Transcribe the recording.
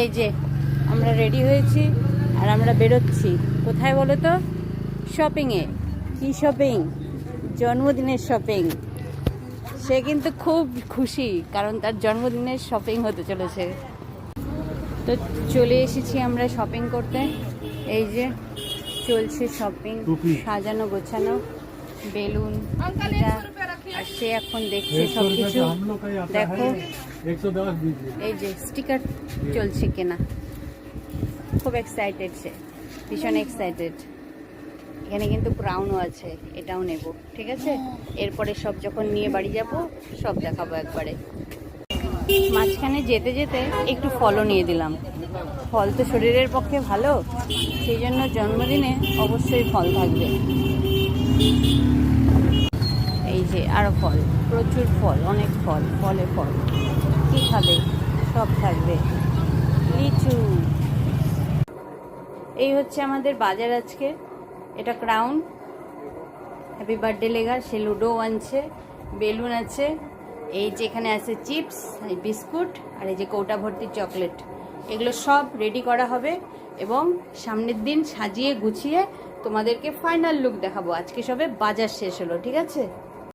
এই যে আমরা রেডি হয়েছি আর আমরা বেরোচ্ছি। কোথায় বলো তো? শপিংয়ে কি শপিং জন্মদিনের শপিং সে কিন্তু খুব খুশি কারণ তার জন্মদিনের শপিং হতে চলেছে। তো চলে এসেছি আমরা শপিং করতে। এই যে চলছে শপিং সাজানো গোছানো। বেলুন সে এখন দেখছে সব কিছু দেখো। এই যে স্টিকার চলছে কেনা। খুব এক্সাইটেড সে। ভীষণ এক্সাইটেড এখানে কিন্তু ক্রাউনও আছে এটাও নেব ঠিক আছে? এরপরে সব যখন নিয়ে বাড়ি যাব সব দেখাবো একবারে। মাঝখানে যেতে যেতে একটু ফলও নিয়ে দিলাম। ফল তো শরীরের পক্ষে ভালো সেই জন্য জন্মদিনে অবশ্যই ফল থাকবে। এই যে আরও ফল, প্রচুর ফল, অনেক ফল, ফলে ফল। কী খাবে? সব থাকবে। লিচু। এই হচ্ছে আমাদের বাজার আজকে। এটা ক্রাউন হ্যাপি বার্থডে লেগা। সে লুডো আনছে, বেলুন আছে। এই যে এখানে আছে চিপস বিস্কুট, আর এই যে কৌটা ভর্তি চকলেট। এগুলো সব রেডি করা হবে এবং সামনের দিন সাজিয়ে গুছিয়ে তোমাদেরকে ফাইনাল লুক দেখাবো। আজকে সবে বাজার শেষ হলো, ঠিক আছে?